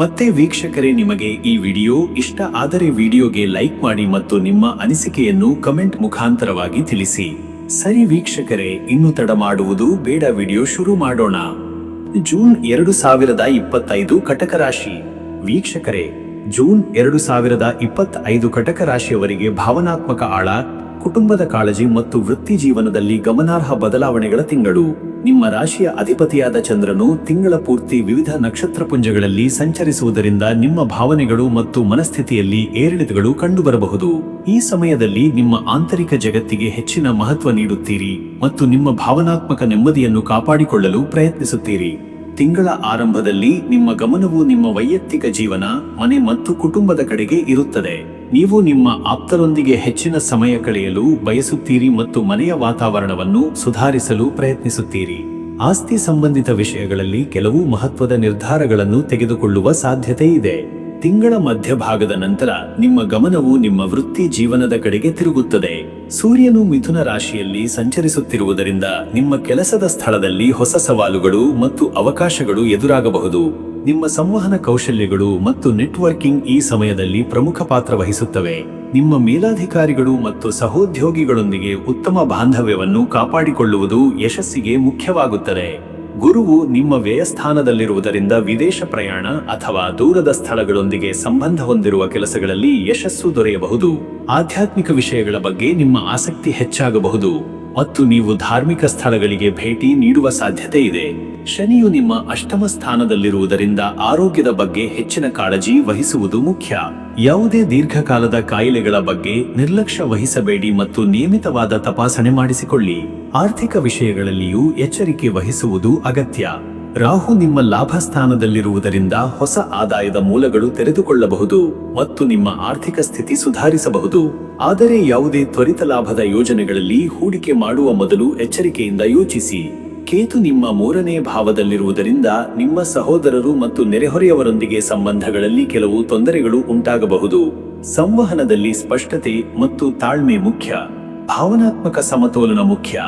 ಮತ್ತೆ ವೀಕ್ಷಕರೇ, ನಿಮಗೆ ಈ ವಿಡಿಯೋ ಇಷ್ಟ ಆದರೆ ವಿಡಿಯೋಗೆ ಲೈಕ್ ಮಾಡಿ ಮತ್ತು ನಿಮ್ಮ ಅನಿಸಿಕೆಯನ್ನು ಕಮೆಂಟ್ ಮುಖಾಂತರವಾಗಿ ತಿಳಿಸಿ. ಸರಿ ವೀಕ್ಷಕರೇ, ಇನ್ನು ತಡ ಮಾಡುವುದು ಬೇಡ ವಿಡಿಯೋ ಶುರು ಮಾಡೋಣ. ಜೂನ್ ಎರಡು ಸಾವಿರದ ಇಪ್ಪತ್ತೈದು ಕಟಕ ರಾಶಿ. ವೀಕ್ಷಕರೇ, ಜೂನ್ ಎರಡು ಸಾವಿರದ ಇಪ್ಪತ್ತೈದು ಕಟಕ ರಾಶಿಯವರಿಗೆ ಭಾವನಾತ್ಮಕ ಆಳ ಕುಟುಂಬದ ಕಾಳಜಿ ಮತ್ತು ವೃತ್ತಿ ಜೀವನದಲ್ಲಿ ಗಮನಾರ್ಹ ಬದಲಾವಣೆಗಳ ತಿಂಗಳು. ನಿಮ್ಮ ರಾಶಿಯ ಅಧಿಪತಿಯಾದ ಚಂದ್ರನು ತಿಂಗಳ ಪೂರ್ತಿ ವಿವಿಧ ನಕ್ಷತ್ರ ಪುಂಜಗಳಲ್ಲಿ ಸಂಚರಿಸುವುದರಿಂದ ನಿಮ್ಮ ಭಾವನೆಗಳು ಮತ್ತು ಮನಸ್ಥಿತಿಯಲ್ಲಿ ಏರಿಳಿತಗಳು ಕಂಡುಬರಬಹುದು. ಈ ಸಮಯದಲ್ಲಿ ನಿಮ್ಮ ಆಂತರಿಕ ಜಗತ್ತಿಗೆ ಹೆಚ್ಚಿನ ಮಹತ್ವ ನೀಡುತ್ತೀರಿ ಮತ್ತು ನಿಮ್ಮ ಭಾವನಾತ್ಮಕ ನೆಮ್ಮದಿಯನ್ನು ಕಾಪಾಡಿಕೊಳ್ಳಲು ಪ್ರಯತ್ನಿಸುತ್ತೀರಿ. ತಿಂಗಳ ಆರಂಭದಲ್ಲಿ ನಿಮ್ಮ ಗಮನವು ನಿಮ್ಮ ವೈಯಕ್ತಿಕ ಜೀವನ, ಮನೆ ಮತ್ತು ಕುಟುಂಬದ ಕಡೆಗೆ ಇರುತ್ತದೆ. ನೀವು ನಿಮ್ಮ ಆಪ್ತರೊಂದಿಗೆ ಹೆಚ್ಚಿನ ಸಮಯ ಕಳೆಯಲು ಬಯಸುತ್ತೀರಿ ಮತ್ತು ಮನೆಯ ವಾತಾವರಣವನ್ನು ಸುಧಾರಿಸಲು ಪ್ರಯತ್ನಿಸುತ್ತೀರಿ. ಆಸ್ತಿ ಸಂಬಂಧಿತ ವಿಷಯಗಳಲ್ಲಿ ಕೆಲವು ಮಹತ್ವದ ನಿರ್ಧಾರಗಳನ್ನು ತೆಗೆದುಕೊಳ್ಳುವ ಸಾಧ್ಯತೆ ಇದೆ ತಿಂಗಳ ಮಧ್ಯಭಾಗದ ನಂತರ ನಿಮ್ಮ ಗಮನವು ನಿಮ್ಮ ವೃತ್ತಿ ಜೀವನದ ಕಡೆಗೆ ತಿರುಗುತ್ತದೆ. ಸೂರ್ಯನು ಮಿಥುನ ರಾಶಿಯಲ್ಲಿ ಸಂಚರಿಸುತ್ತಿರುವುದರಿಂದ ನಿಮ್ಮ ಕೆಲಸದ ಸ್ಥಳದಲ್ಲಿ ಹೊಸ ಸವಾಲುಗಳು ಮತ್ತು ಅವಕಾಶಗಳು ಎದುರಾಗಬಹುದು. ನಿಮ್ಮ ಸಂವಹನ ಕೌಶಲ್ಯಗಳು ಮತ್ತು ನೆಟ್ವರ್ಕಿಂಗ್ ಈ ಸಮಯದಲ್ಲಿ ಪ್ರಮುಖ ಪಾತ್ರ ವಹಿಸುತ್ತವೆ. ನಿಮ್ಮ ಮೇಲಾಧಿಕಾರಿಗಳು ಮತ್ತು ಸಹೋದ್ಯೋಗಿಗಳೊಂದಿಗೆ ಉತ್ತಮ ಬಾಂಧವ್ಯವನ್ನು ಕಾಪಾಡಿಕೊಳ್ಳುವುದು ಯಶಸ್ಸಿಗೆ ಮುಖ್ಯವಾಗುತ್ತದೆ. ಗುರುವು ನಿಮ್ಮ ವ್ಯಯಸ್ಥಾನದಲ್ಲಿರುವುದರಿಂದ ವಿದೇಶ ಪ್ರಯಾಣ ಅಥವಾ ದೂರದ ಸ್ಥಳಗಳೊಂದಿಗೆ ಸಂಬಂಧ ಹೊಂದಿರುವ ಕೆಲಸಗಳಲ್ಲಿ ಯಶಸ್ಸು ದೊರೆಯಬಹುದು. ಆಧ್ಯಾತ್ಮಿಕ ವಿಷಯಗಳ ಬಗ್ಗೆ ನಿಮ್ಮ ಆಸಕ್ತಿ ಹೆಚ್ಚಾಗಬಹುದು. ಮತ್ತು ನೀವು ಧಾರ್ಮಿಕ ಸ್ಥಳಗಳಿಗೆ ಭೇಟಿ ನೀಡುವ ಸಾಧ್ಯತೆ ಇದೆ. ಶನಿಯು ನಿಮ್ಮ ಅಷ್ಟಮ ಸ್ಥಾನದಲ್ಲಿರುವುದರಿಂದ ಆರೋಗ್ಯದ ಬಗ್ಗೆ ಹೆಚ್ಚಿನ ಕಾಳಜಿ ವಹಿಸುವುದು ಮುಖ್ಯ. ಯಾವುದೇ ದೀರ್ಘಕಾಲದ ಕಾಯಿಲೆಗಳ ಬಗ್ಗೆ ನಿರ್ಲಕ್ಷ್ಯ ವಹಿಸಬೇಡಿ ಮತ್ತು ನಿಯಮಿತವಾದ ತಪಾಸಣೆ ಮಾಡಿಸಿಕೊಳ್ಳಿ. ಆರ್ಥಿಕ ವಿಷಯಗಳಲ್ಲಿಯೂ ಎಚ್ಚರಿಕೆ ವಹಿಸುವುದು ಅಗತ್ಯ. ರಾಹು ನಿಮ್ಮ ಲಾಭ ಸ್ಥಾನದಲ್ಲಿರುವುದರಿಂದ ಹೊಸ ಆದಾಯದ ಮೂಲಗಳು ತೆರೆದುಕೊಳ್ಳಬಹುದು ಮತ್ತು ನಿಮ್ಮ ಆರ್ಥಿಕ ಸ್ಥಿತಿ ಸುಧಾರಿಸಬಹುದು. ಆದರೆ ಯಾವುದೇ ತ್ವರಿತ ಲಾಭದ ಯೋಜನೆಗಳಲ್ಲಿ ಹೂಡಿಕೆ ಮಾಡುವ ಮೊದಲು ಎಚ್ಚರಿಕೆಯಿಂದ ಯೋಚಿಸಿ. ಕೇತು ನಿಮ್ಮ ಮೂರನೇ ಭಾವದಲ್ಲಿರುವುದರಿಂದ ನಿಮ್ಮ ಸಹೋದರರು ಮತ್ತು ನೆರೆಹೊರೆಯವರೊಂದಿಗೆ ಸಂಬಂಧಗಳಲ್ಲಿ ಕೆಲವು ತೊಂದರೆಗಳು ಉಂಟಾಗಬಹುದು. ಸಂವಹನದಲ್ಲಿ ಸ್ಪಷ್ಟತೆ ಮತ್ತು ತಾಳ್ಮೆ ಮುಖ್ಯ. ಭಾವನಾತ್ಮಕ ಸಮತೋಲನ ಮುಖ್ಯ.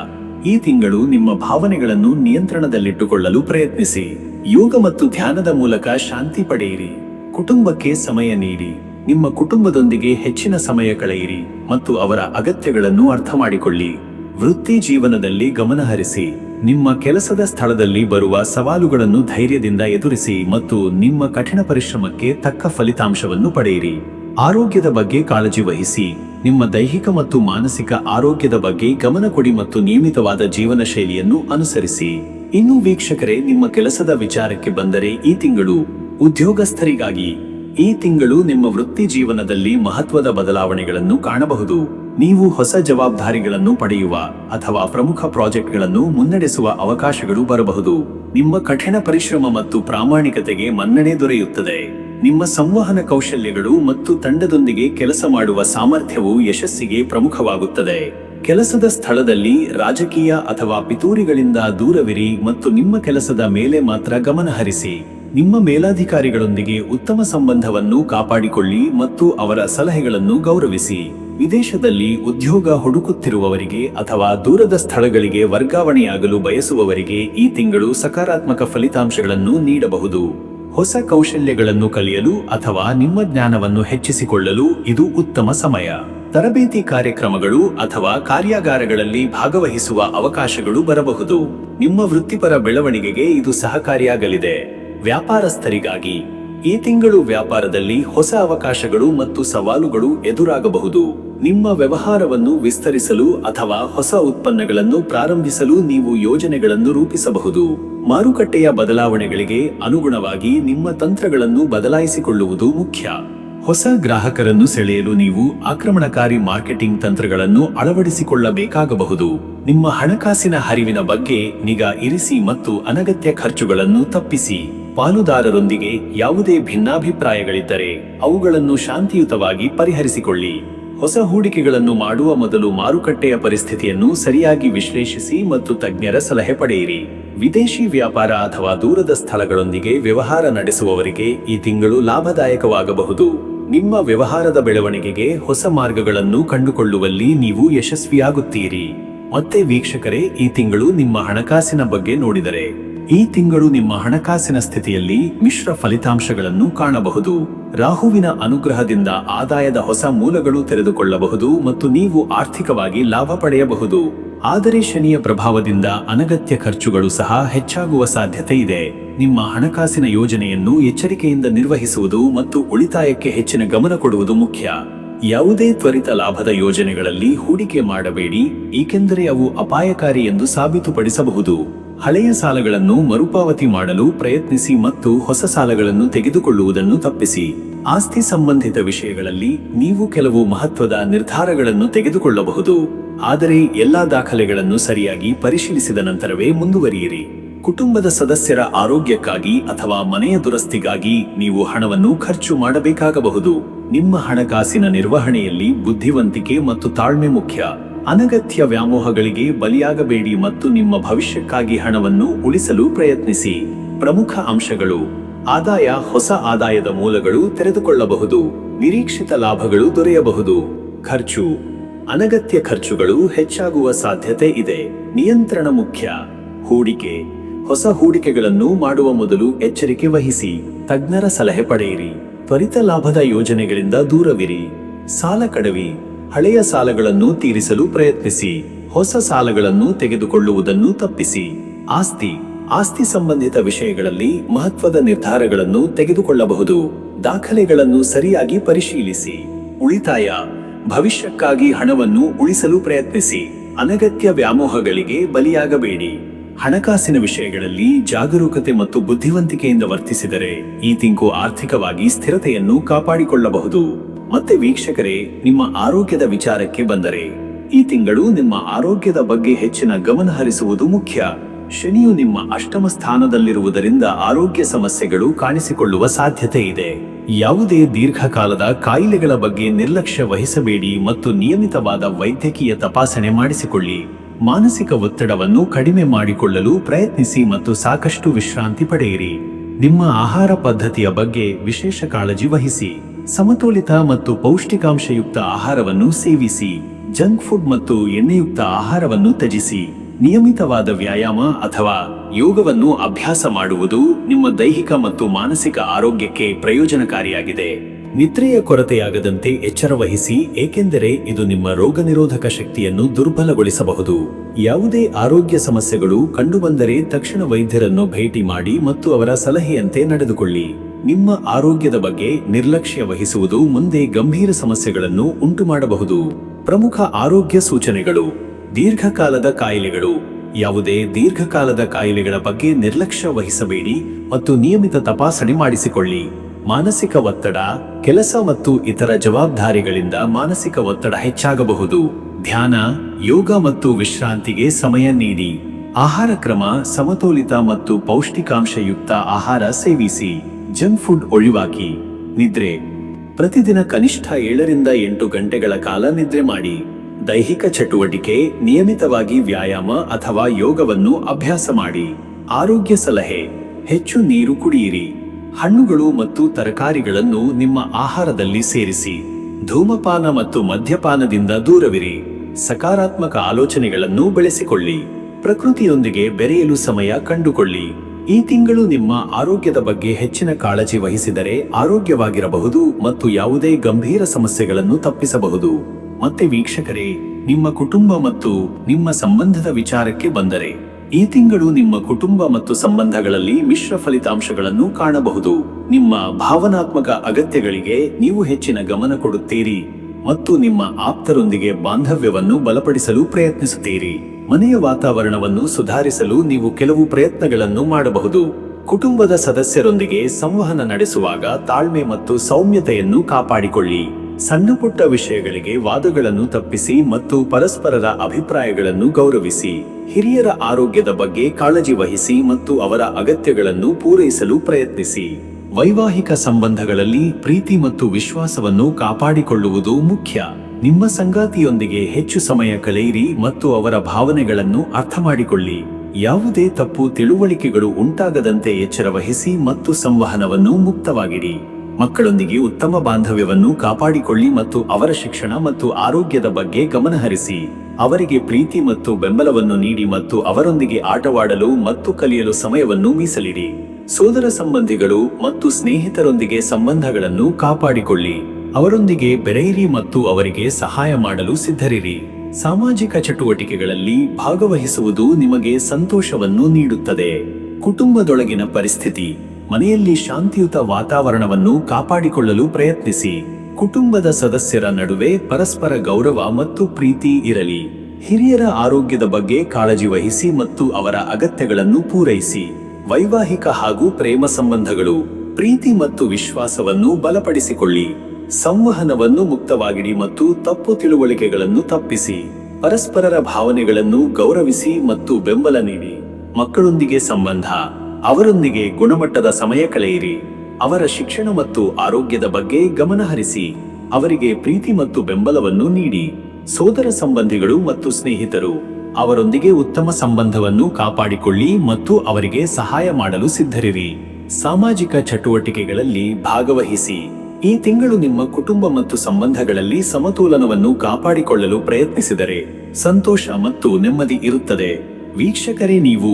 ಈ ತಿಂಗಳು ನಿಮ್ಮ ಭಾವನೆಗಳನ್ನು ನಿಯಂತ್ರಣದಲ್ಲಿಟ್ಟುಕೊಳ್ಳಲು ಪ್ರಯತ್ನಿಸಿ. ಯೋಗ ಮತ್ತು ಧ್ಯಾನದ ಮೂಲಕ ಶಾಂತಿ ಪಡೆಯಿರಿ. ಕುಟುಂಬಕ್ಕೆ ಸಮಯ ನೀಡಿ. ನಿಮ್ಮ ಕುಟುಂಬದೊಂದಿಗೆ ಹೆಚ್ಚಿನ ಸಮಯ ಕಳೆಯಿರಿ ಮತ್ತು ಅವರ ಅಗತ್ಯಗಳನ್ನು ಅರ್ಥ ಮಾಡಿಕೊಳ್ಳಿ ವೃತ್ತಿ ಜೀವನದಲ್ಲಿ ಗಮನಹರಿಸಿ ನಿಮ್ಮ ಕೆಲಸದ ಸ್ಥಳದಲ್ಲಿ ಬರುವ ಸವಾಲುಗಳನ್ನು ಧೈರ್ಯದಿಂದ ಎದುರಿಸಿ ಮತ್ತು ನಿಮ್ಮ ಕಠಿಣ ಪರಿಶ್ರಮಕ್ಕೆ ತಕ್ಕ ಫಲಿತಾಂಶವನ್ನು ಪಡೆಯಿರಿ. ಆರೋಗ್ಯದ ಬಗ್ಗೆ ಕಾಳಜಿ ವಹಿಸಿ. ನಿಮ್ಮ ದೈಹಿಕ ಮತ್ತು ಮಾನಸಿಕ ಆರೋಗ್ಯದ ಬಗ್ಗೆ ಗಮನ ಕೊಡಿ ಮತ್ತು ನಿಯಮಿತವಾದ ಜೀವನ ಶೈಲಿಯನ್ನು ಅನುಸರಿಸಿ. ಇನ್ನು ವೀಕ್ಷಕರೇ, ನಿಮ್ಮ ಕೆಲಸದ ವಿಚಾರಕ್ಕೆ ಬಂದರೆ ಈ ತಿಂಗಳು ಉದ್ಯೋಗಸ್ಥರಿಗಾಗಿ. ಈ ತಿಂಗಳು ನಿಮ್ಮ ವೃತ್ತಿ ಜೀವನದಲ್ಲಿ ಮಹತ್ವದ ಬದಲಾವಣೆಗಳನ್ನು ಕಾಣಬಹುದು. ನೀವು ಹೊಸ ಜವಾಬ್ದಾರಿಗಳನ್ನು ಪಡೆಯುವ ಅಥವಾ ಪ್ರಮುಖ ಪ್ರಾಜೆಕ್ಟ್ಗಳನ್ನು ಮುನ್ನಡೆಸುವ ಅವಕಾಶಗಳು ಬರಬಹುದು. ನಿಮ್ಮ ಕಠಿಣ ಪರಿಶ್ರಮ ಮತ್ತು ಪ್ರಾಮಾಣಿಕತೆಗೆ ಮನ್ನಣೆ ದೊರೆಯುತ್ತದೆ. ನಿಮ್ಮ ಸಂವಹನ ಕೌಶಲ್ಯಗಳು ಮತ್ತು ತಂಡದೊಂದಿಗೆ ಕೆಲಸ ಮಾಡುವ ಸಾಮರ್ಥ್ಯವು ಯಶಸ್ಸಿಗೆ ಪ್ರಮುಖವಾಗುತ್ತದೆ. ಕೆಲಸದ ಸ್ಥಳದಲ್ಲಿ ರಾಜಕೀಯ ಅಥವಾ ಪಿತೂರಿಗಳಿಂದ ದೂರವಿರಿ ಮತ್ತು ನಿಮ್ಮ ಕೆಲಸದ ಮೇಲೆ ಮಾತ್ರ ಗಮನಹರಿಸಿ ನಿಮ್ಮ ಮೇಲಾಧಿಕಾರಿಗಳೊಂದಿಗೆ ಉತ್ತಮ ಸಂಬಂಧವನ್ನು ಕಾಪಾಡಿಕೊಳ್ಳಿ ಮತ್ತು ಅವರ ಸಲಹೆಗಳನ್ನು ಗೌರವಿಸಿ. ವಿದೇಶದಲ್ಲಿ ಉದ್ಯೋಗ ಹುಡುಕುತ್ತಿರುವವರಿಗೆ ಅಥವಾ ದೂರದ ಸ್ಥಳಗಳಿಗೆ ವರ್ಗಾವಣೆಯಾಗಲು ಬಯಸುವವರಿಗೆ ಈ ತಿಂಗಳು ಸಕಾರಾತ್ಮಕ ಫಲಿತಾಂಶಗಳನ್ನು ನೀಡಬಹುದು. ಹೊಸ ಕೌಶಲ್ಯಗಳನ್ನು ಕಲಿಯಲು ಅಥವಾ ನಿಮ್ಮ ಜ್ಞಾನವನ್ನು ಹೆಚ್ಚಿಸಿಕೊಳ್ಳಲು ಇದು ಉತ್ತಮ ಸಮಯ. ತರಬೇತಿ ಕಾರ್ಯಕ್ರಮಗಳು ಅಥವಾ ಕಾರ್ಯಾಗಾರಗಳಲ್ಲಿ ಭಾಗವಹಿಸುವ ಅವಕಾಶಗಳು ಬರಬಹುದು. ನಿಮ್ಮ ವೃತ್ತಿಪರ ಬೆಳವಣಿಗೆಗೆ ಇದು ಸಹಕಾರಿಯಾಗಲಿದೆ. ವ್ಯಾಪಾರಸ್ಥರಿಗಾಗಿ ಈ ತಿಂಗಳು ವ್ಯಾಪಾರದಲ್ಲಿ ಹೊಸ ಅವಕಾಶಗಳು ಮತ್ತು ಸವಾಲುಗಳು ಎದುರಾಗಬಹುದು. ನಿಮ್ಮ ವ್ಯವಹಾರವನ್ನು ವಿಸ್ತರಿಸಲು ಅಥವಾ ಹೊಸ ಉತ್ಪನ್ನಗಳನ್ನು ಪ್ರಾರಂಭಿಸಲು ನೀವು ಯೋಜನೆಗಳನ್ನು ರೂಪಿಸಬಹುದು. ಮಾರುಕಟ್ಟೆಯ ಬದಲಾವಣೆಗಳಿಗೆ ಅನುಗುಣವಾಗಿ ನಿಮ್ಮ ತಂತ್ರಗಳನ್ನು ಬದಲಾಯಿಸಿಕೊಳ್ಳುವುದು ಮುಖ್ಯ. ಹೊಸ ಗ್ರಾಹಕರನ್ನು ಸೆಳೆಯಲು ನೀವು ಆಕ್ರಮಣಕಾರಿ ಮಾರ್ಕೆಟಿಂಗ್ ತಂತ್ರಗಳನ್ನು ಅಳವಡಿಸಿಕೊಳ್ಳಬೇಕಾಗಬಹುದು. ನಿಮ್ಮ ಹಣಕಾಸಿನ ಹರಿವಿನ ಬಗ್ಗೆ ನಿಗಾ ಇರಿಸಿ ಮತ್ತು ಅನಗತ್ಯ ಖರ್ಚುಗಳನ್ನು ತಪ್ಪಿಸಿ. ಪಾಲುದಾರರೊಂದಿಗೆ ಯಾವುದೇ ಭಿನ್ನಾಭಿಪ್ರಾಯಗಳಿದ್ದರೆ ಅವುಗಳನ್ನು ಶಾಂತಿಯುತವಾಗಿ ಪರಿಹರಿಸಿಕೊಳ್ಳಿ. ಹೊಸ ಹೂಡಿಕೆಗಳನ್ನು ಮಾಡುವ ಮೊದಲು ಮಾರುಕಟ್ಟೆಯ ಪರಿಸ್ಥಿತಿಯನ್ನು ಸರಿಯಾಗಿ ವಿಶ್ಲೇಷಿಸಿ ಮತ್ತು ತಜ್ಞರ ಸಲಹೆ ಪಡೆಯಿರಿ. ವಿದೇಶಿ ವ್ಯಾಪಾರ ಅಥವಾ ದೂರದ ಸ್ಥಳಗಳೊಂದಿಗೆ ವ್ಯವಹಾರ ನಡೆಸುವವರಿಗೆ ಈ ತಿಂಗಳು ಲಾಭದಾಯಕವಾಗಬಹುದು. ನಿಮ್ಮ ವ್ಯವಹಾರದ ಬೆಳವಣಿಗೆಗೆ ಹೊಸ ಮಾರ್ಗಗಳನ್ನು ಕಂಡುಕೊಳ್ಳುವಲ್ಲಿ ನೀವು ಯಶಸ್ವಿಯಾಗುತ್ತೀರಿ. ಮತ್ತೆ ವೀಕ್ಷಕರೇ, ಈ ತಿಂಗಳು ನಿಮ್ಮ ಹಣಕಾಸಿನ ಬಗ್ಗೆ ನೋಡಿದರೆ. ಈ ತಿಂಗಳು ನಿಮ್ಮ ಹಣಕಾಸಿನ ಸ್ಥಿತಿಯಲ್ಲಿ ಮಿಶ್ರ ಫಲಿತಾಂಶಗಳನ್ನು ಕಾಣಬಹುದು. ರಾಹುವಿನ ಅನುಗ್ರಹದಿಂದ ಆದಾಯದ ಹೊಸ ಮೂಲಗಳು ತೆರೆದುಕೊಳ್ಳಬಹುದು ಮತ್ತು ನೀವು ಆರ್ಥಿಕವಾಗಿ ಲಾಭ ಪಡೆಯಬಹುದು. ಆದರೆ ಶನಿಯ ಪ್ರಭಾವದಿಂದ ಅನಗತ್ಯ ಖರ್ಚುಗಳು ಸಹ ಹೆಚ್ಚಾಗುವ ಸಾಧ್ಯತೆ ಇದೆ. ನಿಮ್ಮ ಹಣಕಾಸಿನ ಯೋಜನೆಯನ್ನು ಎಚ್ಚರಿಕೆಯಿಂದ ನಿರ್ವಹಿಸುವುದು ಮತ್ತು ಉಳಿತಾಯಕ್ಕೆ ಹೆಚ್ಚಿನ ಗಮನ ಕೊಡುವುದು ಮುಖ್ಯ. ಯಾವುದೇ ತ್ವರಿತ ಲಾಭದ ಯೋಜನೆಗಳಲ್ಲಿ ಹೂಡಿಕೆ ಮಾಡಬೇಡಿ, ಏಕೆಂದರೆ ಅವು ಅಪಾಯಕಾರಿ ಎಂದು ಸಾಬೀತುಪಡಿಸಬಹುದು. ಹಳೆಯ ಸಾಲಗಳನ್ನು ಮರುಪಾವತಿ ಮಾಡಲು ಪ್ರಯತ್ನಿಸಿ ಮತ್ತು ಹೊಸ ಸಾಲಗಳನ್ನು ತೆಗೆದುಕೊಳ್ಳುವುದನ್ನು ತಪ್ಪಿಸಿ. ಆಸ್ತಿ ಸಂಬಂಧಿತ ವಿಷಯಗಳಲ್ಲಿ ನೀವು ಕೆಲವು ಮಹತ್ವದ ನಿರ್ಧಾರಗಳನ್ನು ತೆಗೆದುಕೊಳ್ಳಬಹುದು. ಆದರೆ ಎಲ್ಲಾ ದಾಖಲೆಗಳನ್ನು ಸರಿಯಾಗಿ ಪರಿಶೀಲಿಸಿದ ನಂತರವೇ ಮುಂದುವರಿಯಿರಿ. ಕುಟುಂಬದ ಸದಸ್ಯರ ಆರೋಗ್ಯಕ್ಕಾಗಿ ಅಥವಾ ಮನೆಯ ದುರಸ್ತಿಗಾಗಿ ನೀವು ಹಣವನ್ನು ಖರ್ಚು ಮಾಡಬೇಕಾಗಬಹುದು. ನಿಮ್ಮ ಹಣಕಾಸಿನ ನಿರ್ವಹಣೆಯಲ್ಲಿ ಬುದ್ಧಿವಂತಿಕೆ ಮತ್ತು ತಾಳ್ಮೆ ಮುಖ್ಯ. ಅನಗತ್ಯ ವ್ಯಾಮೋಹಗಳಿಗೆ ಬಲಿಯಾಗಬೇಡಿ ಮತ್ತು ನಿಮ್ಮ ಭವಿಷ್ಯಕ್ಕಾಗಿ ಹಣವನ್ನು ಉಳಿಸಲು ಪ್ರಯತ್ನಿಸಿ. ಪ್ರಮುಖ ಅಂಶಗಳು. ಆದಾಯ ಹೊಸ ಆದಾಯದ ಮೂಲಗಳು ತೆರೆದುಕೊಳ್ಳಬಹುದು. ನಿರೀಕ್ಷಿತ ಲಾಭಗಳು ದೊರೆಯಬಹುದು. ಖರ್ಚು. ಅನಗತ್ಯ ಖರ್ಚುಗಳು ಹೆಚ್ಚಾಗುವ ಸಾಧ್ಯತೆ ಇದೆ. ನಿಯಂತ್ರಣ ಮುಖ್ಯ. ಹೂಡಿಕೆ. ಹೊಸ ಹೂಡಿಕೆಗಳನ್ನು ಮಾಡುವ ಮೊದಲು ಎಚ್ಚರಿಕೆ ವಹಿಸಿ. ತಜ್ಞರ ಸಲಹೆ ಪಡೆಯಿರಿ. ತ್ವರಿತ ಲಾಭದ ಯೋಜನೆಗಳಿಂದ ದೂರವಿರಿ. ಸಾಲ ಕಡವಿ. ಹಳೆಯ ಸಾಲಗಳನ್ನು ತೀರಿಸಲು ಪ್ರಯತ್ನಿಸಿ, ಹೊಸ ಸಾಲಗಳನ್ನು ತೆಗೆದುಕೊಳ್ಳುವುದನ್ನು ತಪ್ಪಿಸಿ. ಆಸ್ತಿ ಆಸ್ತಿ ಸಂಬಂಧಿತ ವಿಷಯಗಳಲ್ಲಿ ಮಹತ್ವದ ನಿರ್ಧಾರಗಳನ್ನು ತೆಗೆದುಕೊಳ್ಳಬಹುದು. ದಾಖಲೆಗಳನ್ನು ಸರಿಯಾಗಿ ಪರಿಶೀಲಿಸಿ. ಉಳಿತಾಯ, ಭವಿಷ್ಯಕ್ಕಾಗಿ ಹಣವನ್ನು ಉಳಿಸಲು ಪ್ರಯತ್ನಿಸಿ. ಅನಗತ್ಯ ವ್ಯಾಮೋಹಗಳಿಗೆ ಬಲಿಯಾಗಬೇಡಿ. ಹಣಕಾಸಿನ ವಿಷಯಗಳಲ್ಲಿ ಜಾಗರೂಕತೆ ಮತ್ತು ಬುದ್ಧಿವಂತಿಕೆಯಿಂದ ವರ್ತಿಸಿದರೆ ಈ ತಿಂಕು ಆರ್ಥಿಕವಾಗಿ ಸ್ಥಿರತೆಯನ್ನು ಕಾಪಾಡಿಕೊಳ್ಳಬಹುದು. ಮತ್ತೆ ವೀಕ್ಷಕರೇ, ನಿಮ್ಮ ಆರೋಗ್ಯದ ವಿಚಾರಕ್ಕೆ ಬಂದರೆ, ಈ ತಿಂಗಳು ನಿಮ್ಮ ಆರೋಗ್ಯದ ಬಗ್ಗೆ ಹೆಚ್ಚಿನ ಗಮನ ಹರಿಸುವುದು ಮುಖ್ಯ. ಶನಿಯು ನಿಮ್ಮ ಅಷ್ಟಮ ಸ್ಥಾನದಲ್ಲಿರುವುದರಿಂದ ಆರೋಗ್ಯ ಸಮಸ್ಯೆಗಳು ಕಾಣಿಸಿಕೊಳ್ಳುವ ಸಾಧ್ಯತೆ ಇದೆ. ಯಾವುದೇ ದೀರ್ಘಕಾಲದ ಕಾಯಿಲೆಗಳ ಬಗ್ಗೆ ನಿರ್ಲಕ್ಷ್ಯ ವಹಿಸಬೇಡಿ ಮತ್ತು ನಿಯಮಿತವಾದ ವೈದ್ಯಕೀಯ ತಪಾಸಣೆ ಮಾಡಿಸಿಕೊಳ್ಳಿ. ಮಾನಸಿಕ ಒತ್ತಡವನ್ನು ಕಡಿಮೆ ಮಾಡಿಕೊಳ್ಳಲು ಪ್ರಯತ್ನಿಸಿ ಮತ್ತು ಸಾಕಷ್ಟು ವಿಶ್ರಾಂತಿ ಪಡೆಯಿರಿ. ನಿಮ್ಮ ಆಹಾರ ಪದ್ಧತಿಯ ಬಗ್ಗೆ ವಿಶೇಷ ಕಾಳಜಿ ವಹಿಸಿ. ಸಮತೋಲಿತ ಮತ್ತು ಪೌಷ್ಟಿಕಾಂಶಯುಕ್ತ ಆಹಾರವನ್ನು ಸೇವಿಸಿ, ಜಂಕ್ ಫುಡ್ ಮತ್ತು ಎಣ್ಣೆಯುಕ್ತ ಆಹಾರವನ್ನು ತ್ಯಜಿಸಿ, ನಿಯಮಿತವಾದ ವ್ಯಾಯಾಮ ಅಥವಾ ಯೋಗವನ್ನು ಅಭ್ಯಾಸ ಮಾಡುವುದು ನಿಮ್ಮ ದೈಹಿಕ ಮತ್ತು ಮಾನಸಿಕ ಆರೋಗ್ಯಕ್ಕೆ ಪ್ರಯೋಜನಕಾರಿಯಾಗಿದೆ. ನಿದ್ರೆಯ ಕೊರತೆಯಾಗದಂತೆ ಎಚ್ಚರವಹಿಸಿ ಏಕೆಂದರೆ ಇದು ನಿಮ್ಮ ರೋಗನಿರೋಧಕ ಶಕ್ತಿಯನ್ನು ದುರ್ಬಲಗೊಳಿಸಬಹುದು. ಯಾವುದೇ ಆರೋಗ್ಯ ಸಮಸ್ಯೆಗಳು ಕಂಡುಬಂದರೆ ತಕ್ಷಣ ವೈದ್ಯರನ್ನು ಭೇಟಿ ಮಾಡಿ ಮತ್ತು ಅವರ ಸಲಹೆಯಂತೆ ನಡೆದುಕೊಳ್ಳಿ. ನಿಮ್ಮ ಆರೋಗ್ಯದ ಬಗ್ಗೆ ನಿರ್ಲಕ್ಷ್ಯ ವಹಿಸುವುದು ಮುಂದೆ ಗಂಭೀರ ಸಮಸ್ಯೆಗಳನ್ನು ಉಂಟುಮಾಡಬಹುದು. ಪ್ರಮುಖ ಆರೋಗ್ಯ ಸೂಚನೆಗಳು, ದೀರ್ಘಕಾಲದ ಕಾಯಿಲೆಗಳು. ಯಾವುದೇ ದೀರ್ಘಕಾಲದ ಕಾಯಿಲೆಗಳ ಬಗ್ಗೆ ನಿರ್ಲಕ್ಷ್ಯ ವಹಿಸಬೇಡಿ ಮತ್ತು ನಿಯಮಿತ ತಪಾಸಣೆ ಮಾಡಿಸಿಕೊಳ್ಳಿ. ಮಾನಸಿಕ ಒತ್ತಡ, ಕೆಲಸ ಮತ್ತು ಇತರ ಜವಾಬ್ದಾರಿಗಳಿಂದ ಮಾನಸಿಕ ಒತ್ತಡ ಹೆಚ್ಚಾಗಬಹುದು. ಧ್ಯಾನ, ಯೋಗ ಮತ್ತು ವಿಶ್ರಾಂತಿಗೆ ಸಮಯ ನೀಡಿ. ಆಹಾರ ಕ್ರಮ, ಸಮತೋಲಿತ ಮತ್ತು ಪೌಷ್ಟಿಕಾಂಶಯುಕ್ತ ಆಹಾರ ಸೇವಿಸಿ. ಜಂಕ್ ಫುಡ್ ಒಳಿವಾಕಿ ನಿದ್ರೆ. ಪ್ರತಿದಿನ ಕನಿಷ್ಠ ಏಳರಿಂದ ಎಂಟು ಗಂಟೆಗಳ ಕಾಲ ನಿದ್ರೆ ಮಾಡಿ. ದೈಹಿಕ ಚಟುವಟಿಕೆ, ನಿಯಮಿತವಾಗಿ ವ್ಯಾಯಾಮ ಅಥವಾ ಯೋಗವನ್ನು ಅಭ್ಯಾಸ ಮಾಡಿ. ಆರೋಗ್ಯ ಸಲಹೆ. ಹೆಚ್ಚು ನೀರು ಕುಡಿಯಿರಿ. ಹಣ್ಣುಗಳು ಮತ್ತು ತರಕಾರಿಗಳನ್ನು ನಿಮ್ಮ ಆಹಾರದಲ್ಲಿ ಸೇರಿಸಿ. ಧೂಮಪಾನ ಮತ್ತು ಮದ್ಯಪಾನದಿಂದ ದೂರವಿರಿ. ಸಕಾರಾತ್ಮಕ ಆಲೋಚನೆಗಳನ್ನು ಬೆಳೆಸಿಕೊಳ್ಳಿ. ಪ್ರಕೃತಿಯೊಂದಿಗೆ ಬೆರೆಯಲು ಸಮಯ ಕಂಡುಕೊಳ್ಳಿ. ಈ ತಿಂಗಳು ನಿಮ್ಮ ಆರೋಗ್ಯದ ಬಗ್ಗೆ ಹೆಚ್ಚಿನ ಕಾಳಜಿ ವಹಿಸಿದರೆ ಆರೋಗ್ಯವಾಗಿರಬಹುದು ಮತ್ತು ಯಾವುದೇ ಗಂಭೀರ ಸಮಸ್ಯೆಗಳನ್ನು ತಪ್ಪಿಸಬಹುದು. ಮತ್ತೆ ವೀಕ್ಷಕರೇ, ನಿಮ್ಮ ಕುಟುಂಬ ಮತ್ತು ನಿಮ್ಮ ಸಂಬಂಧದ ವಿಚಾರಕ್ಕೆ ಬಂದರೆ ಈ ತಿಂಗಳು ನಿಮ್ಮ ಕುಟುಂಬ ಮತ್ತು ಸಂಬಂಧಗಳಲ್ಲಿ ಮಿಶ್ರ ಫಲಿತಾಂಶಗಳನ್ನು ಕಾಣಬಹುದು. ನಿಮ್ಮ ಭಾವನಾತ್ಮಕ ಅಗತ್ಯಗಳಿಗೆ ನೀವು ಹೆಚ್ಚಿನ ಗಮನ ಕೊಡುತ್ತೀರಿ ಮತ್ತು ನಿಮ್ಮ ಆಪ್ತರೊಂದಿಗೆ ಬಾಂಧವ್ಯವನ್ನು ಬಲಪಡಿಸಲು ಪ್ರಯತ್ನಿಸುತ್ತೀರಿ. ಮನೆಯ ವಾತಾವರಣವನ್ನು ಸುಧಾರಿಸಲು ನೀವು ಕೆಲವು ಪ್ರಯತ್ನಗಳನ್ನು ಮಾಡಬಹುದು. ಕುಟುಂಬದ ಸದಸ್ಯರೊಂದಿಗೆ ಸಂವಹನ ನಡೆಸುವಾಗ ತಾಳ್ಮೆ ಮತ್ತು ಸೌಮ್ಯತೆಯನ್ನು ಕಾಪಾಡಿಕೊಳ್ಳಿ. ಸಣ್ಣಪುಟ್ಟ ವಿಷಯಗಳಿಗೆ ವಾದಗಳನ್ನು ತಪ್ಪಿಸಿ ಮತ್ತು ಪರಸ್ಪರರ ಅಭಿಪ್ರಾಯಗಳನ್ನು ಗೌರವಿಸಿ. ಹಿರಿಯರ ಆರೋಗ್ಯದ ಬಗ್ಗೆ ಕಾಳಜಿ ವಹಿಸಿ ಮತ್ತು ಅವರ ಅಗತ್ಯಗಳನ್ನು ಪೂರೈಸಲು ಪ್ರಯತ್ನಿಸಿ. ವೈವಾಹಿಕ ಸಂಬಂಧಗಳಲ್ಲಿ ಪ್ರೀತಿ ಮತ್ತು ವಿಶ್ವಾಸವನ್ನು ಕಾಪಾಡಿಕೊಳ್ಳುವುದು ಮುಖ್ಯ. ನಿಮ್ಮ ಸಂಗಾತಿಯೊಂದಿಗೆ ಹೆಚ್ಚು ಸಮಯ ಕಳೆಯಿರಿ ಮತ್ತು ಅವರ ಭಾವನೆಗಳನ್ನು ಅರ್ಥ ಮಾಡಿಕೊಳ್ಳಿ ಯಾವುದೇ ತಪ್ಪು ತಿಳುವಳಿಕೆಗಳು ಉಂಟಾಗದಂತೆ ಎಚ್ಚರ ವಹಿಸಿ ಮತ್ತು ಸಂವಹನವನ್ನು ಮುಕ್ತವಾಗಿಡಿ. ಮಕ್ಕಳೊಂದಿಗೆ ಉತ್ತಮ ಬಾಂಧವ್ಯವನ್ನು ಕಾಪಾಡಿಕೊಳ್ಳಿ ಮತ್ತು ಅವರ ಶಿಕ್ಷಣ ಮತ್ತು ಆರೋಗ್ಯದ ಬಗ್ಗೆ ಗಮನಹರಿಸಿ. ಅವರಿಗೆ ಪ್ರೀತಿ ಮತ್ತು ಬೆಂಬಲವನ್ನು ನೀಡಿ ಮತ್ತು ಅವರೊಂದಿಗೆ ಆಟವಾಡಲು ಮತ್ತು ಕಲಿಯಲು ಸಮಯವನ್ನು ಮೀಸಲಿಡಿ. ಸೋದರ ಸಂಬಂಧಿಗಳು ಮತ್ತು ಸ್ನೇಹಿತರೊಂದಿಗೆ ಸಂಬಂಧಗಳನ್ನು ಕಾಪಾಡಿಕೊಳ್ಳಿ. ಅವರೊಂದಿಗೆ ಬೆರೆಯಿರಿ ಮತ್ತು ಅವರಿಗೆ ಸಹಾಯ ಮಾಡಲು ಸಿದ್ಧರಿರಿ. ಸಾಮಾಜಿಕ ಚಟುವಟಿಕೆಗಳಲ್ಲಿ ಭಾಗವಹಿಸುವುದು ನಿಮಗೆ ಸಂತೋಷವನ್ನು ನೀಡುತ್ತದೆ. ಕುಟುಂಬದೊಳಗಿನ ಪರಿಸ್ಥಿತಿ, ಮನೆಯಲ್ಲಿ ಶಾಂತಿಯುತ ವಾತಾವರಣವನ್ನು ಕಾಪಾಡಿಕೊಳ್ಳಲು ಪ್ರಯತ್ನಿಸಿ. ಕುಟುಂಬದ ಸದಸ್ಯರ ನಡುವೆ ಪರಸ್ಪರ ಗೌರವ ಮತ್ತು ಪ್ರೀತಿ ಇರಲಿ. ಹಿರಿಯರ ಆರೋಗ್ಯದ ಬಗ್ಗೆ ಕಾಳಜಿ ವಹಿಸಿ ಮತ್ತು ಅವರ ಅಗತ್ಯಗಳನ್ನು ಪೂರೈಸಿ. ವೈವಾಹಿಕ ಹಾಗೂ ಪ್ರೇಮ ಸಂಬಂಧಗಳು, ಪ್ರೀತಿ ಮತ್ತು ವಿಶ್ವಾಸವನ್ನು ಬಲಪಡಿಸಿಕೊಳ್ಳಿ. ಸಂವಹನವನ್ನು ಮುಕ್ತವಾಗಿಡಿ ಮತ್ತು ತಪ್ಪು ತಿಳುವಳಿಕೆಗಳನ್ನು ತಪ್ಪಿಸಿ. ಪರಸ್ಪರರ ಭಾವನೆಗಳನ್ನು ಗೌರವಿಸಿ ಮತ್ತು ಬೆಂಬಲ ನೀಡಿ. ಮಕ್ಕಳೊಂದಿಗೆ ಸಂಬಂಧ, ಅವರೊಂದಿಗೆ ಗುಣಮಟ್ಟದ ಸಮಯ ಕಳೆಯಿರಿ. ಅವರ ಶಿಕ್ಷಣ ಮತ್ತು ಆರೋಗ್ಯದ ಬಗ್ಗೆ ಗಮನಹರಿಸಿ ಅವರಿಗೆ ಪ್ರೀತಿ ಮತ್ತು ಬೆಂಬಲವನ್ನು ನೀಡಿ. ಸೋದರ ಸಂಬಂಧಿಗಳು ಮತ್ತು ಸ್ನೇಹಿತರು, ಅವರೊಂದಿಗೆ ಉತ್ತಮ ಸಂಬಂಧವನ್ನು ಕಾಪಾಡಿಕೊಳ್ಳಿ ಮತ್ತು ಅವರಿಗೆ ಸಹಾಯ ಮಾಡಲು ಸಿದ್ಧರಿರಿ. ಸಾಮಾಜಿಕ ಚಟುವಟಿಕೆಗಳಲ್ಲಿ ಭಾಗವಹಿಸಿ. ಈ ತಿಂಗಳು ನಿಮ್ಮ ಕುಟುಂಬ ಮತ್ತು ಸಂಬಂಧಗಳಲ್ಲಿ ಸಮತೋಲನವನ್ನು ಕಾಪಾಡಿಕೊಳ್ಳಲು ಪ್ರಯತ್ನಿಸಿದರೆ ಸಂತೋಷ ಮತ್ತು ನೆಮ್ಮದಿ ಇರುತ್ತದೆ. ವೀಕ್ಷಕರೇ, ನೀವು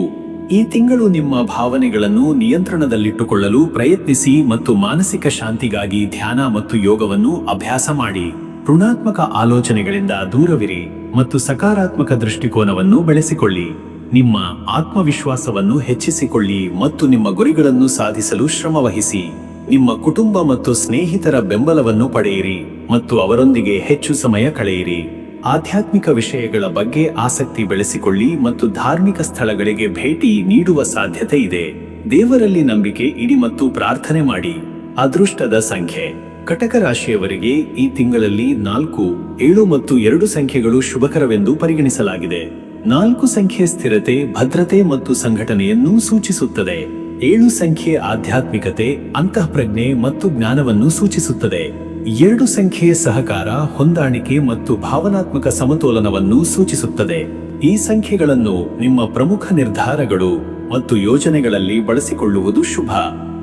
ಈ ತಿಂಗಳು ನಿಮ್ಮ ಭಾವನೆಗಳನ್ನು ನಿಯಂತ್ರಣದಲ್ಲಿಟ್ಟುಕೊಳ್ಳಲು ಪ್ರಯತ್ನಿಸಿ ಮತ್ತು ಮಾನಸಿಕ ಶಾಂತಿಗಾಗಿ ಧ್ಯಾನ ಮತ್ತು ಯೋಗವನ್ನು ಅಭ್ಯಾಸ ಮಾಡಿ. ಋಣಾತ್ಮಕ ಆಲೋಚನೆಗಳಿಂದ ದೂರವಿರಿ ಮತ್ತು ಸಕಾರಾತ್ಮಕ ದೃಷ್ಟಿಕೋನವನ್ನು ಬೆಳೆಸಿಕೊಳ್ಳಿ. ನಿಮ್ಮ ಆತ್ಮವಿಶ್ವಾಸವನ್ನು ಹೆಚ್ಚಿಸಿಕೊಳ್ಳಿ ಮತ್ತು ನಿಮ್ಮ ಗುರಿಗಳನ್ನು ಸಾಧಿಸಲು ಶ್ರಮವಹಿಸಿ. ನಿಮ್ಮ ಕುಟುಂಬ ಮತ್ತು ಸ್ನೇಹಿತರ ಬೆಂಬಲವನ್ನು ಪಡೆಯಿರಿ ಮತ್ತು ಅವರೊಂದಿಗೆ ಹೆಚ್ಚು ಸಮಯ ಕಳೆಯಿರಿ. ಆಧ್ಯಾತ್ಮಿಕ ವಿಷಯಗಳ ಬಗ್ಗೆ ಆಸಕ್ತಿ ಬೆಳೆಸಿಕೊಳ್ಳಿ ಮತ್ತು ಧಾರ್ಮಿಕ ಸ್ಥಳಗಳಿಗೆ ಭೇಟಿ ನೀಡುವ ಸಾಧ್ಯತೆ ಇದೆ. ದೇವರಲ್ಲಿ ನಂಬಿಕೆ ಇಡಿ ಮತ್ತು ಪ್ರಾರ್ಥನೆ ಮಾಡಿ. ಅದೃಷ್ಟದ ಸಂಖ್ಯೆ. ಕಟಕ ರಾಶಿಯವರಿಗೆ ಈ ತಿಂಗಳಲ್ಲಿ ನಾಲ್ಕು, ಏಳು ಮತ್ತು ಎರಡು ಸಂಖ್ಯೆಗಳು ಶುಭಕರವೆಂದು ಪರಿಗಣಿಸಲಾಗಿದೆ. ನಾಲ್ಕು ಸಂಖ್ಯೆ ಸ್ಥಿರತೆ, ಭದ್ರತೆ ಮತ್ತು ಸಂಘಟನೆಯನ್ನು ಸೂಚಿಸುತ್ತದೆ. ಏಳು ಸಂಖ್ಯೆ ಆಧ್ಯಾತ್ಮಿಕತೆ, ಅಂತಃಪ್ರಜ್ಞೆ ಮತ್ತು ಜ್ಞಾನವನ್ನು ಸೂಚಿಸುತ್ತದೆ. ಎರಡು ಸಂಖ್ಯೆ ಸಹಕಾರ, ಹೊಂದಾಣಿಕೆ ಮತ್ತು ಭಾವನಾತ್ಮಕ ಸಮತೋಲನವನ್ನು ಸೂಚಿಸುತ್ತದೆ. ಈ ಸಂಖ್ಯೆಗಳನ್ನು ನಿಮ್ಮ ಪ್ರಮುಖ ನಿರ್ಧಾರಗಳು ಮತ್ತು ಯೋಜನೆಗಳಲ್ಲಿ ಬಳಸಿಕೊಳ್ಳುವುದು ಶುಭ.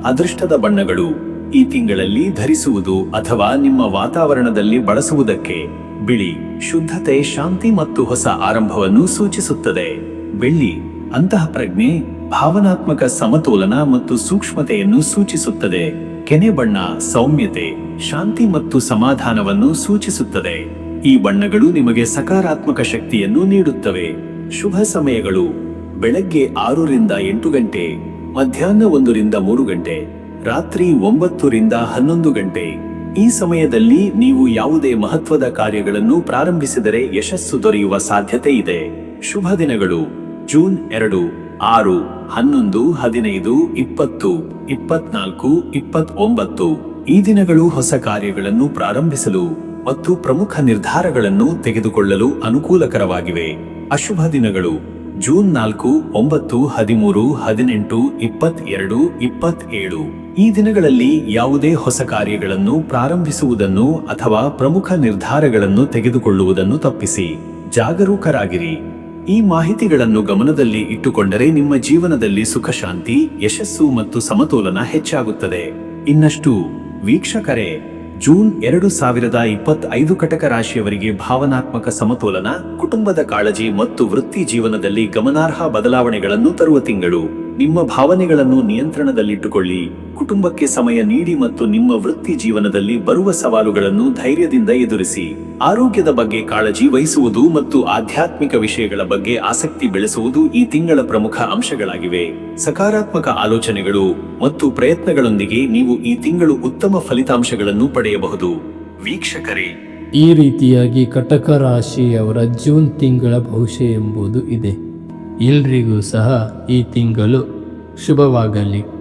ಅದೃಷ್ಟದ ಬಣ್ಣಗಳು ಈ ತಿಂಗಳಲ್ಲಿ ಧರಿಸುವುದು ಅಥವಾ ನಿಮ್ಮ ವಾತಾವರಣದಲ್ಲಿ ಬಳಸುವುದಕ್ಕೆ ಬಿಳಿ, ಶುದ್ಧತೆ, ಶಾಂತಿ ಮತ್ತು ಹೊಸ ಆರಂಭವನ್ನು ಸೂಚಿಸುತ್ತದೆ. ಬೆಳ್ಳಿ, ಅಂತಃಪ್ರಜ್ಞೆ ಭಾವನಾತ್ಮಕ ಸಮತೋಲನ ಮತ್ತು ಸೂಕ್ಷ್ಮತೆಯನ್ನು ಸೂಚಿಸುತ್ತದೆ. ಕೆನೆ ಬಣ್ಣ ಸೌಮ್ಯತೆ, ಶಾಂತಿ ಮತ್ತು ಸಮಾಧಾನವನ್ನು ಸೂಚಿಸುತ್ತದೆ. ಈ ಬಣ್ಣಗಳು ನಿಮಗೆ ಸಕಾರಾತ್ಮಕ ಶಕ್ತಿಯನ್ನು ನೀಡುತ್ತವೆ. ಶುಭ ಸಮಯಗಳು, ಬೆಳಗ್ಗೆ ಆರರಿಂದ ಎಂಟು ಗಂಟೆ, ಮಧ್ಯಾಹ್ನ ಒಂದರಿಂದ ಮೂರು ಗಂಟೆ, ರಾತ್ರಿ ಒಂಬತ್ತರಿಂದ ಹನ್ನೊಂದು ಗಂಟೆ. ಈ ಸಮಯದಲ್ಲಿ ನೀವು ಯಾವುದೇ ಮಹತ್ವದ ಕಾರ್ಯಗಳನ್ನು ಪ್ರಾರಂಭಿಸಿದರೆ ಯಶಸ್ಸು ದೊರೆಯುವ ಸಾಧ್ಯತೆ ಇದೆ. ಶುಭ ದಿನಗಳು, ಜೂನ್ ಎರಡು. ಆರು, ಹನ್ನೊಂದು, ಹದಿನೈದು, ಇಪ್ಪತ್ತು, ಇಪ್ಪತ್ನಾಲ್ಕು, ಇಪ್ಪತ್ತೊಂಬತ್ತು. ಈ ದಿನಗಳು ಹೊಸ ಕಾರ್ಯಗಳನ್ನು ಪ್ರಾರಂಭಿಸಲು ಮತ್ತು ಪ್ರಮುಖ ನಿರ್ಧಾರಗಳನ್ನು ತೆಗೆದುಕೊಳ್ಳಲು ಅನುಕೂಲಕರವಾಗಿವೆ. ಅಶುಭ ದಿನಗಳು. ಜೂನ್ ನಾಲ್ಕು, ಒಂಬತ್ತು, ಹದಿಮೂರು, ಹದಿನೆಂಟು, ಇಪ್ಪತ್ತೆರಡು, ಇಪ್ಪತ್ತೇಳು. ಈ ದಿನಗಳಲ್ಲಿ ಯಾವುದೇ ಹೊಸ ಕಾರ್ಯಗಳನ್ನು ಪ್ರಾರಂಭಿಸುವುದನ್ನು ಅಥವಾ ಪ್ರಮುಖ ನಿರ್ಧಾರಗಳನ್ನು ತೆಗೆದುಕೊಳ್ಳುವುದನ್ನು ತಪ್ಪಿಸಿ. ಜಾಗರೂಕರಾಗಿರಿ. ಈ ಮಾಹಿತಿಗಳನ್ನು ಗಮನದಲ್ಲಿ ಇಟ್ಟುಕೊಂಡರೆ ನಿಮ್ಮ ಜೀವನದಲ್ಲಿ ಸುಖ ಶಾಂತಿ ಯಶಸ್ಸು ಮತ್ತು ಸಮತೋಲನ ಹೆಚ್ಚಾಗುತ್ತದೆ. ಇನ್ನಷ್ಟು, ವೀಕ್ಷಕರೇ, ಜೂನ್ ಎರಡು ಸಾವಿರದ ಇಪ್ಪತ್ತೈದು ಕಟಕ ರಾಶಿಯವರಿಗೆ ಭಾವನಾತ್ಮಕ ಸಮತೋಲನ, ಕುಟುಂಬದ ಕಾಳಜಿ ಮತ್ತು ವೃತ್ತಿ ಜೀವನದಲ್ಲಿ ಗಮನಾರ್ಹ ಬದಲಾವಣೆಗಳನ್ನು ತರುವ ತಿಂಗಳು. ನಿಮ್ಮ ಭಾವನೆಗಳನ್ನು ನಿಯಂತ್ರಣದಲ್ಲಿಟ್ಟುಕೊಳ್ಳಿ. ಕುಟುಂಬಕ್ಕೆ ಸಮಯ ನೀಡಿ ಮತ್ತು ನಿಮ್ಮ ವೃತ್ತಿ ಜೀವನದಲ್ಲಿ ಬರುವ ಸವಾಲುಗಳನ್ನು ಧೈರ್ಯದಿಂದ ಎದುರಿಸಿ. ಆರೋಗ್ಯದ ಬಗ್ಗೆ ಕಾಳಜಿ ವಹಿಸುವುದು ಮತ್ತು ಆಧ್ಯಾತ್ಮಿಕ ವಿಷಯಗಳ ಬಗ್ಗೆ ಆಸಕ್ತಿ ಬೆಳೆಸುವುದು ಈ ತಿಂಗಳ ಪ್ರಮುಖ ಅಂಶಗಳಾಗಿವೆ. ಸಕಾರಾತ್ಮಕ ಆಲೋಚನೆಗಳು ಮತ್ತು ಪ್ರಯತ್ನಗಳೊಂದಿಗೆ ನೀವು ಈ ತಿಂಗಳು ಉತ್ತಮ ಫಲಿತಾಂಶಗಳನ್ನು ಪಡೆಯಬಹುದು. ವೀಕ್ಷಕರೇ, ಈ ರೀತಿಯಾಗಿ ಕಟಕ ರಾಶಿಯವರ ಜೂನ್ ತಿಂಗಳ ಭವಿಷ್ಯ ಎಂಬುದು ಇದೆ. ಎಲ್ರಿಗೂ ಸಹ ಈ ತಿಂಗಳು ಶುಭವಾಗಲಿ.